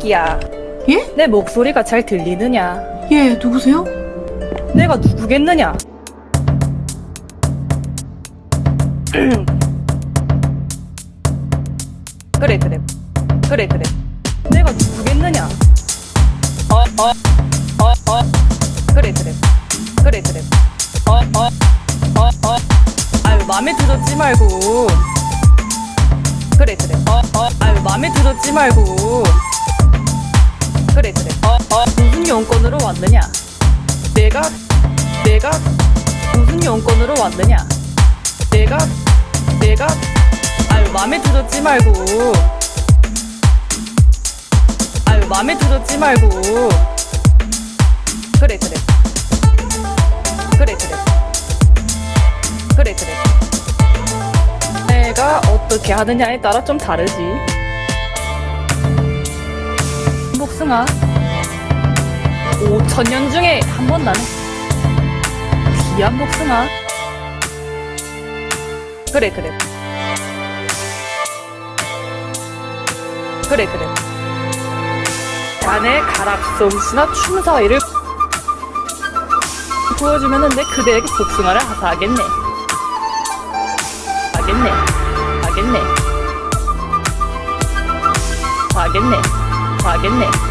새끼야. 예? 내 목소리가 잘 들리느냐? 예, 누구세요? 내가 누구겠느냐? 그래 그래 그래 그래 내가 누구겠느냐? 어어어어 그래 그래 그래 그래 어어어어 아유 맘에 들었지 말고 그래 그래 어어 아유 맘에 들었지 말고 용건으로 왔느냐? 내가 내가 무슨 용건으로 왔느냐? 내가 내가 아유 맘에 들었지 말고. 아유 맘에 들었지 말고. 그래 그래. 그래 그래. 그래 그래. 내가 어떻게 하느냐에 따라 좀 다르지. 복숭아 5천년 중에 한 번 나는 귀한 복숭아. 그래 그래. 그래 그래. 자네 가락솜씨나 춤사위를 보여주면은 내 그대에게 복숭아를 하사하겠네. 하겠네. 하겠네. 하겠네. 하겠네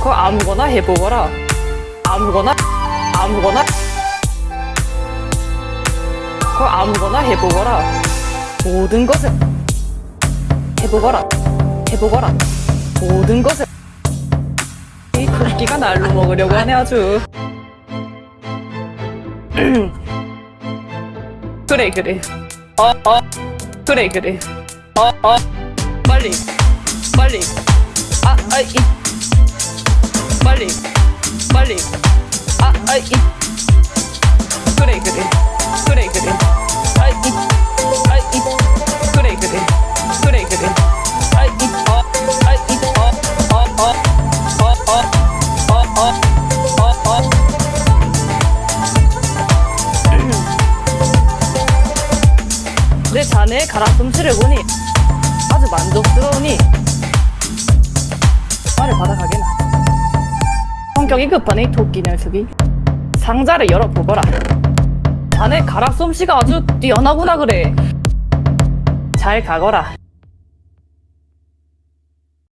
그거 아무거나 해보거라. 아무거나 아무거나 그거 아무거나 해보거라. 모든 것을 해보거라 해보거라. 모든 것을 이 토끼가 날로 먹으려고 하네 아주. 그래 그래. 어 어. 그래 그래. 어 어. 빨리. 빨리. 아아 이 빨리 빨리. 아 아이. 그래 그래. 그래 그래. 아이. 아이. 그래 그래. 그래 그래. 아이. 어 아이. 어어어어어어어어어. 내 자네의 가락솜씨를 보니 아주 만족스러우니 성격이 이 토끼 녀석이 상자를 열어보거라. 자네 가락솜씨가 아주 뛰어나구나 그래. 잘 가거라